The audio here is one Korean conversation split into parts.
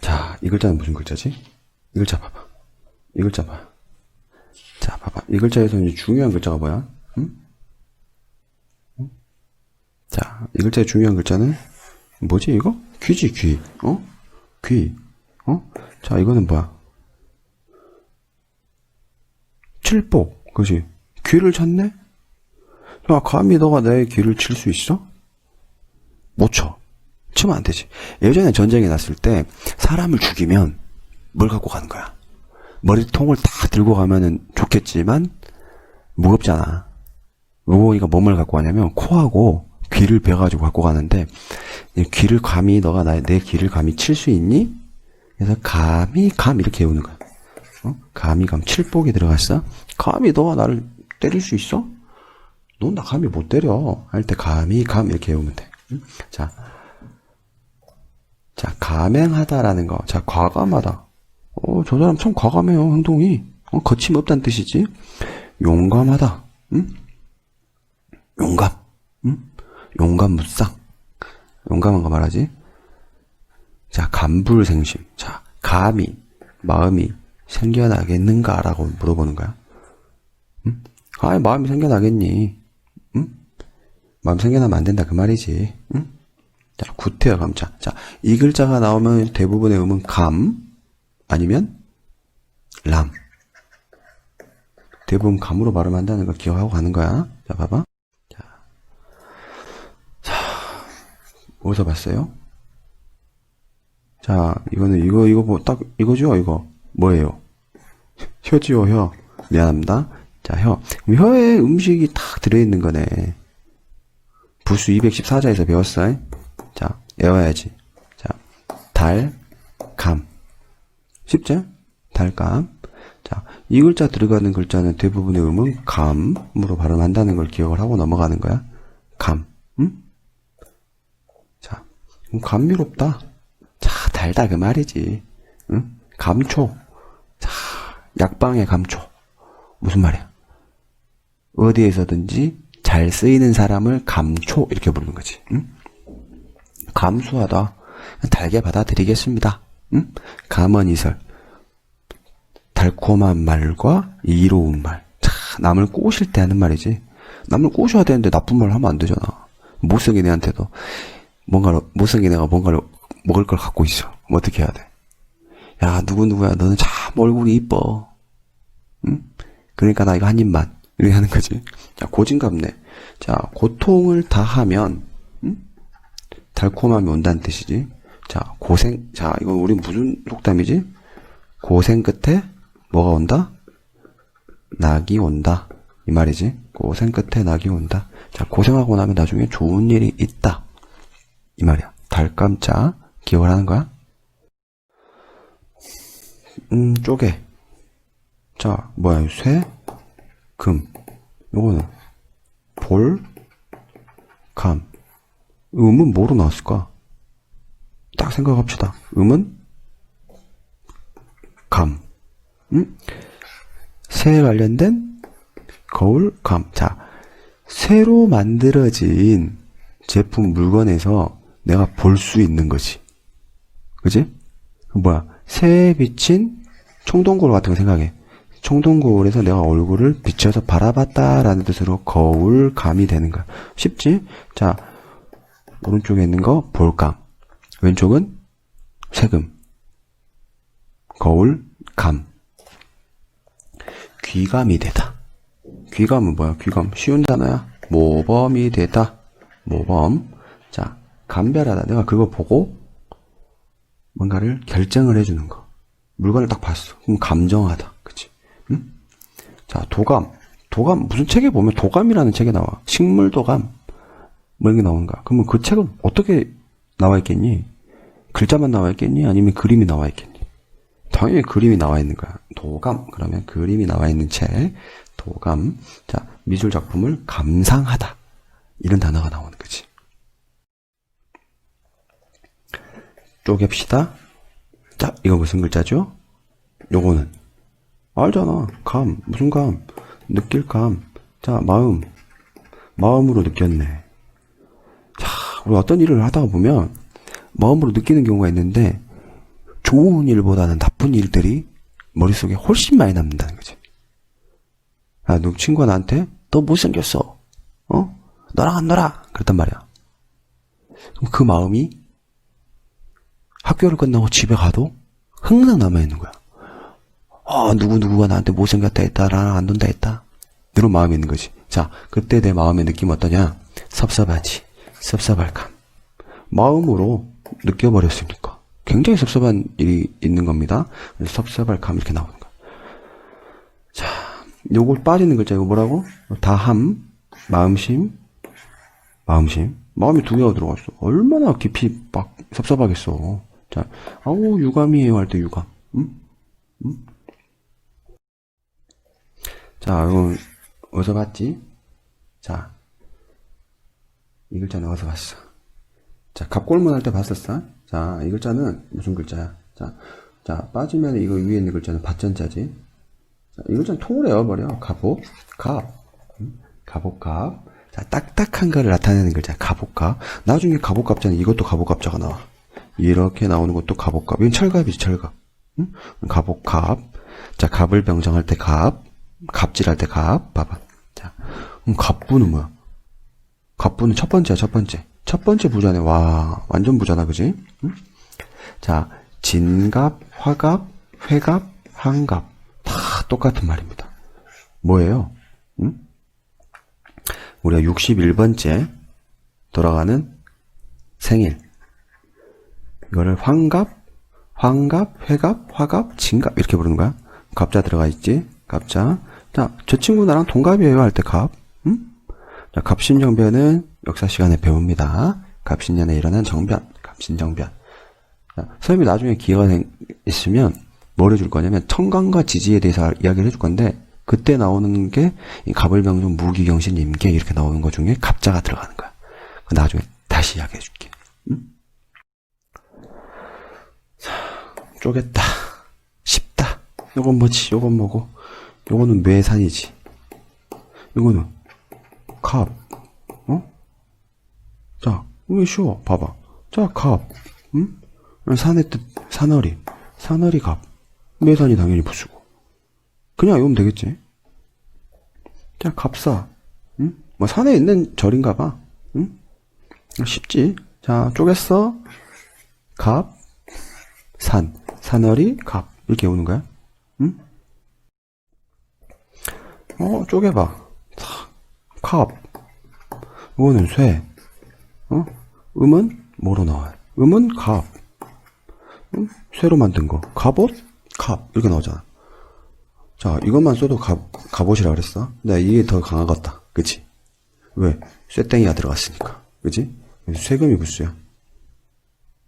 자, 이 글자는 무슨 글자지? 이 글자 봐봐. 이 글자 봐. 자, 봐봐. 이 글자에서 이제 중요한 글자가 뭐야? 응? 응? 자, 이 글자의 중요한 글자는 뭐지, 이거? 귀지, 귀. 어? 귀. 어? 자, 이거는 뭐야? 칠복. 그지? 귀를 쳤네? 자, 감히 너가 내 귀를 칠 수 있어? 못 쳐. 치면 안 되지. 예전에 전쟁이 났을 때 사람을 죽이면 뭘 갖고 가는 거야? 머리통을 다 들고 가면은 좋겠지만 무겁잖아. 무거우니까 몸을 갖고 가냐면 코하고 귀를 베가지고 갖고 가는데 이 귀를 감히 너가 나, 내 귀를 감히 칠 수 있니? 그래서 감히 감 이렇게 외우는 거야. 어? 감히 감 칠복이 들어갔어? 감히 너가 나를 때릴 수 있어? 넌 나 감히 못 때려. 할 때 감히 감 이렇게 외우면 돼. 응? 자, 자, 감행하다라는 거. 자, 과감하다. 어, 저 사람 참 과감해요, 행동이. 어, 거침없다는 뜻이지. 용감하다. 응? 용감. 응? 용감 무쌍. 용감한 거 말하지. 자, 감불생심. 자, 감이, 마음이 생겨나겠는가라고 물어보는 거야. 응? 아, 마음이 생겨나겠니? 응? 마음 생겨나면 안 된다, 그 말이지. 응? 자, 구태여 감자. 자, 이 글자가 나오면 대부분의 음은 감, 아니면 람. 대부분 감으로 발음한다는 걸 기억하고 가는 거야. 자, 봐봐. 자, 자, 어디서 봤어요? 자, 이거는, 이거, 이거 뭐, 딱, 이거죠? 이거. 뭐예요? 혀지요, 혀. 미안합니다. 자, 혀. 혀에 음식이 딱 들어있는 거네. 부수 214자에서 배웠어. 자, 외워야지. 자, 달, 감. 쉽지? 달감. 자, 이 글자 들어가는 글자는 대부분의 음은 감으로 발음한다는 걸 기억을 하고 넘어가는 거야. 감. 응? 자, 그럼 감미롭다. 자, 달다 그 말이지. 응? 감초. 자, 약방의 감초. 무슨 말이야? 어디에서든지 잘 쓰이는 사람을 감초 이렇게 부르는 거지. 응? 감수하다. 달게 받아들이겠습니다. 응? 감언이설. 달콤한 말과 이로운 말. 차, 남을 꼬실 때 하는 말이지. 남을 꼬셔야 되는데 나쁜 말 하면 안 되잖아. 못생긴 애한테도 뭔가를, 못생긴 애가 뭔가를 먹을 걸 갖고 있어. 뭐 어떻게 해야 돼? 야, 누구 누구야. 너는 참 얼굴이 이뻐. 응? 그러니까 나 이거 한 입만. 이렇게 하는 거지. 자, 고진감래. 자, 고통을 다하면, 응? 달콤함이 온다는 뜻이지. 자, 고생, 자, 이건 우리 무슨 속담이지? 고생 끝에 뭐가 온다? 낙이 온다. 이 말이지. 고생 끝에 낙이 온다. 자, 고생하고 나면 나중에 좋은 일이 있다. 이 말이야. 달감자. 기억을 하는 거야? 음, 쪼개. 자, 뭐야, 쇠, 금. 요거는, 볼, 감. 음은 뭐로 나왔을까? 딱 생각합시다. 음은 감. 음? 새에 관련된 거울, 감. 자, 새로 만들어진 제품 물건에서 내가 볼 수 있는 거지. 그지? 뭐야? 새에 비친 청동거울 같은 거 생각해. 청동거울에서 내가 얼굴을 비춰서 바라봤다라는 뜻으로 거울, 감이 되는 거야. 쉽지? 자, 오른쪽에 있는 거 볼감. 왼쪽은 세금. 거울, 감. 귀감이 되다. 귀감은 뭐야? 귀감. 쉬운 단어야. 모범이 되다. 모범. 자, 감별하다. 내가 그거 보고 뭔가를 결정을 해주는 거. 물건을 딱 봤어. 그럼 감정하다. 그치? 응? 자, 도감. 도감. 무슨 책에 보면 도감이라는 책에 나와. 식물 도감. 뭐 이런 게 나오는가? 그러면 그 책은 어떻게 나와 있겠니? 글자만 나와 있겠니? 아니면 그림이 나와 있겠니? 당연히 그림이 나와 있는 거야. 도감. 그러면 그림이 나와 있는 책. 도감. 자, 미술 작품을 감상하다. 이런 단어가 나오는 거지. 쪼갭시다. 자, 이거 무슨 글자죠? 요거는 알잖아. 감. 무슨 감? 느낄 감. 자, 마음. 마음으로 느꼈네. 자, 우리 어떤 일을 하다가 보면 마음으로 느끼는 경우가 있는데 좋은 일보다는 나쁜 일들이 머릿속에 훨씬 많이 남는다는 거지. 아, 누 친구가 나한테 너 못생겼어. 어? 너랑 안 놀아. 그랬단 말이야. 그 마음이 학교를 끝나고 집에 가도 항상 남아있는 거야. 아, 누구누구가 나한테 못생겼다 했다, 나랑 안 논다 했다. 이런 마음이 있는 거지. 자, 그때 내 마음의 느낌 어떠냐? 섭섭하지. 섭섭할감. 마음으로 느껴버렸으니까. 굉장히 섭섭한 일이 있는 겁니다. 그래서 섭섭할감 이렇게 나오는 거야. 자, 요걸 빠지는 글자, 이거 뭐라고? 다함, 마음심, 마음심. 마음이 두 개가 들어갔어. 얼마나 깊이 막 섭섭하겠어. 자, 아우, 유감이에요 할 때 유감. 응? 응? 자, 이거 어디서 봤지? 자, 이 글자는 어디서 봤어? 자, 갑골문 할 때 봤었어? 자, 이 글자는 무슨 글자야? 자, 자, 빠지면 이거 위에 있는 글자는 밭전자지. 자, 이 글자는 통을 외워버려. 갑옷, 갑. 응? 갑옷, 갑. 자, 딱딱한 거를 나타내는 글자, 갑옷갑. 나중에 갑옷갑자는 이것도 갑옷갑자가 나와. 이렇게 나오는 것도 갑옷갑. 이건 철갑이지, 철갑. 응? 갑옷갑. 자, 갑을 병정할 때 갑. 갑질할 때 갑. 봐봐. 자, 그럼 갑부는 뭐야? 갑부는 첫 번째야, 첫 번째. 첫 번째 부자네. 와, 완전 부자다, 그지? 응? 자, 진갑, 화갑, 회갑, 한갑. 다 똑같은 말입니다. 뭐예요? 응? 우리가 61번째 돌아가는 생일. 이거를 환갑, 환갑, 회갑, 화갑, 진갑 이렇게 부르는 거야. 갑자 들어가 있지? 갑자. 자, 저 친구 나랑 동갑이에요 할 때 갑. 응? 자, 갑신정변은 역사 시간에 배웁니다. 갑신년에 일어난 정변, 갑신정변. 자, 선생님이 나중에 기회가 생- 있으면 뭘 해줄 거냐면 청강과 지지에 대해서 이야기를 해줄 건데 그때 나오는 게이 갑을병정 무기경신 임계 이렇게 나오는 것 중에 갑자가 들어가는 거야. 그 나중에 다시 이야기해 줄게. 응? 자, 쪼겠다. 쉽다. 요건 뭐지? 요건 뭐고? 요거는 매산이지. 요거는 갑. 어? 자, 왜 쉬워? 봐봐. 자, 갑. 응? 산의 뜻, 산어리. 산어리 갑. 매산이 당연히 부수고. 그냥 외우면 되겠지. 자, 갑사. 응? 뭐 산에 있는 절인가 봐. 응? 쉽지. 자, 쪼갰어. 갑. 산. 산어리 갑. 이렇게 외우는 거야. 응? 어, 쪼개봐. 탁. 갑. 이거는 쇠. 어? 음은 뭐로 나와요? 음은 갑. 응? 쇠로 만든 거. 갑옷? 갑. 이렇게 나오잖아. 자, 이것만 써도 갑, 갑옷이라 그랬어. 근데 이게 더 강하겠다. 그치? 왜? 쇠땡이가 들어갔으니까. 그치? 쇠금이 부수야.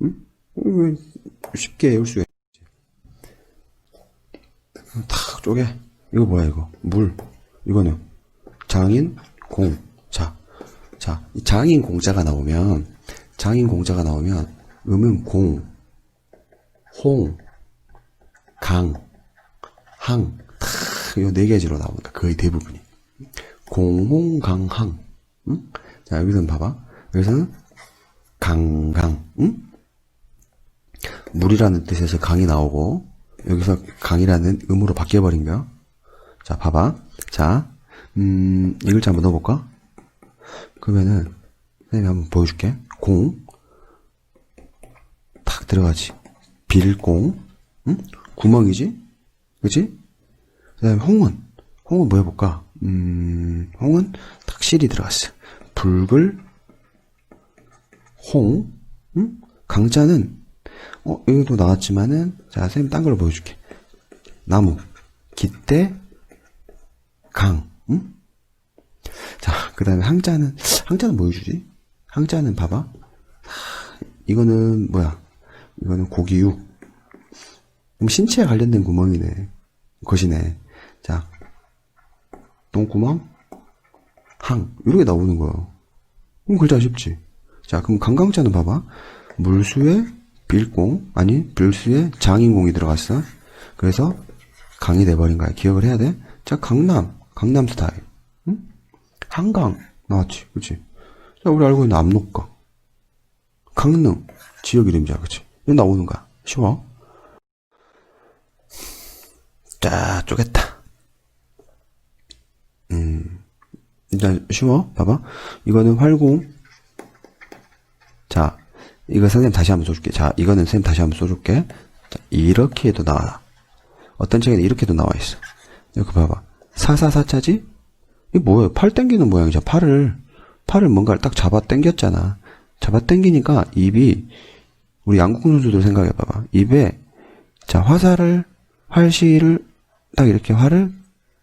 응? 왜 쉽게 수가 있지. 탁 쪼개. 이거 뭐야, 이거? 물. 이거는 장인, 공. 자, 자, 이 장인 공자가 나오면, 장인 공자가 나오면, 음은 공, 홍, 강, 항, 탁, 요네 개지로 나오니까 거의 대부분이. 공 홍 강 항, 응? 자, 여기서는 봐봐. 여기서는 강 강, 응? 물이라는 뜻에서 강이 나오고, 여기서 강이라는 음으로 바뀌어버린 거야. 자, 봐봐. 자, 음, 이 글자 한번 넣어볼까? 그러면은, 선생님이 한번 보여줄게. 공, 탁 들어가지. 빌공, 응? 구멍이지? 그치? 그 다음에 홍은. 홍은 뭐 해볼까? 음, 홍은 탁 실이 들어갔어. 붉을, 홍, 응? 강자는, 어, 여기도 나왔지만은, 자, 선생님 딴 걸로 보여줄게. 나무, 깃대, 강, 응? 자, 그 다음에 항자는, 항자는 뭐 해주지? 항자는 봐봐. 하, 이거는 뭐야? 이거는 고기육. 그럼 신체에 관련된 구멍이네. 것이네. 자, 똥구멍, 항. 이렇게 나오는 거야. 그럼 글자 쉽지? 자, 그럼 강강자는 봐봐. 물수에 빌공, 아니, 빌수에 장인공이 들어갔어. 그래서 강이 돼버린 거야. 기억을 해야 돼. 자, 강남, 강남 스타일. 응? 한강, 나왔지. 그치? 자, 우리 알고 있는 압록강. 강릉, 지역 이름이잖아. 그치? 이거 나오는 거야. 쉬워. 자, 쪼갰다. 음, 일단 쉬워. 봐봐. 이거는 활공. 자, 이거 선생님 다시 한번 써줄게. 자, 이거는 선생님 다시 한번 써줄게. 자, 이렇게 해도 나와. 어떤 책에는 이렇게도 나와 있어. 이거 봐봐. 사사사자지? 이게 뭐예요? 팔 땡기는 모양이잖아. 팔을, 팔을 뭔가를 딱 잡아 당겼잖아. 잡아 당기니까 입이, 우리 양궁 선수들 생각해봐봐. 입에, 자, 화살을, 활시를, 딱 이렇게 활을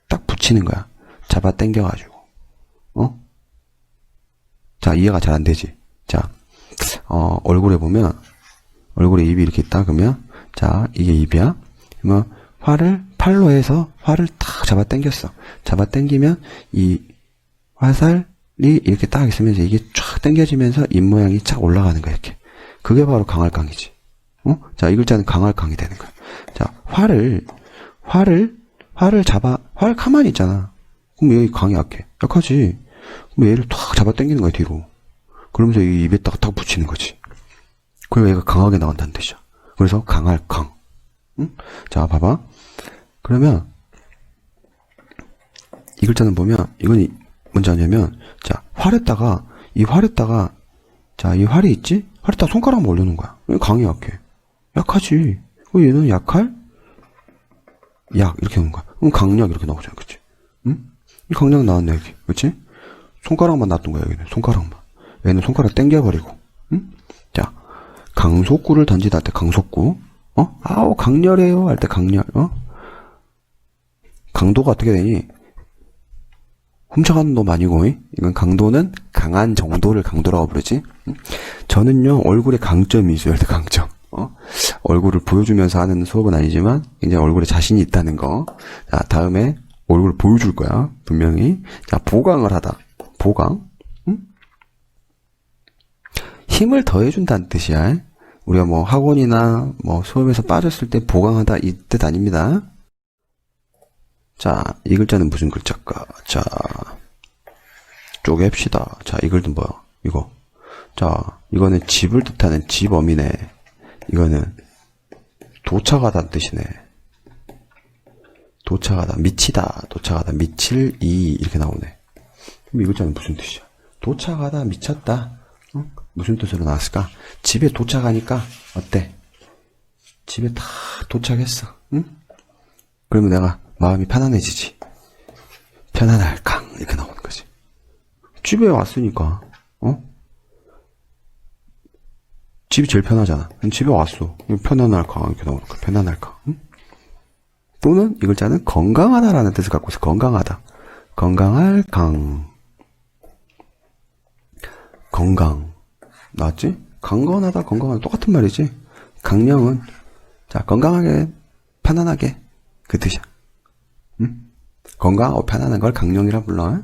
딱 붙이는 거야. 잡아 당겨가지고. 어? 자, 이해가 잘 안 되지? 자, 어, 얼굴에 보면, 얼굴에 입이 이렇게 있다, 그러면, 자, 이게 입이야. 그러면, 활을, 팔로 해서 활을 탁 잡아 당겼어. 잡아 당기면, 이 화살이 이렇게 딱 있으면서 이게 쫙 당겨지면서 입 모양이 착 올라가는 거야, 이렇게. 그게 바로 강할강이지. 어? 자, 이 글자는 강할강이 되는 거야. 자, 활을, 활을, 활을 잡아, 활 가만히 있잖아. 그럼 여기 강이 약해. 약하지. 그럼 얘를 탁 잡아 당기는 거야, 뒤로. 그러면서 이 입에 딱, 딱 붙이는 거지. 그리고 얘가 강하게 나온다는 뜻이야. 그래서 강할 강. 응? 자, 봐봐. 그러면, 이 글자는 보면, 이건 이- 뭔지 아냐면, 자, 활에다가, 이 활에다가, 자, 이 활이 있지? 활에다가 손가락만 올려놓은 거야. 강이 약해. 약하지. 그럼 얘는 약할? 약, 이렇게 오는 거야. 그럼 강력 이렇게 나오잖아. 그치? 응? 이 강력 나왔네, 여기. 그치? 손가락만 놔둔 거야, 여기는. 손가락만. 얘는 손가락 당겨버리고. 응? 자, 강속구를 던지다 할 때 강속구. 어? 아우, 강렬해요. 할 때 강렬. 어? 강도가 어떻게 되니? 훔쳐가는 놈 아니고, 이? 이건 강도는 강한 정도를 강도라고 부르지. 응? 저는요, 얼굴에 강점이 있어요. 할때 강점. 어? 얼굴을 보여주면서 하는 수업은 아니지만, 이제 얼굴에 자신이 있다는 거. 자, 다음에 얼굴을 보여줄 거야. 분명히. 자, 보강을 하다. 보강. 응? 힘을 더해준다는 뜻이야. 우리가 뭐 학원이나 뭐 수업에서 빠졌을 때 보강하다 이 뜻 아닙니다. 자, 이 글자는 무슨 글자일까? 자, 쪼갭시다. 자, 이 글은 뭐야? 이거. 자, 이거는 집을 뜻하는 집어미네. 이거는 도착하다는 뜻이네. 도착하다, 미치다, 도착하다, 미칠 이 이렇게 나오네. 그럼 이 글자는 무슨 뜻이야? 도착하다, 미쳤다. 응? 무슨 뜻으로 나왔을까? 집에 도착하니까 어때? 집에 다 도착했어. 응? 그러면 내가 마음이 편안해지지. 편안할 강 이렇게 나오는 거지. 집에 왔으니까 어? 집이 제일 편하잖아. 집에 왔어. 편안할 강 이렇게 나오는 거. 편안할 강. 응? 또는 이 글자는 건강하다라는 뜻을 갖고 있어. 건강하다. 건강할 강. 건강. 나왔지? 강건하다, 건강하다. 똑같은 말이지. 강령은, 자, 건강하게, 편안하게. 그 뜻이야. 응? 건강하고 편안한 걸 강령이라 불러.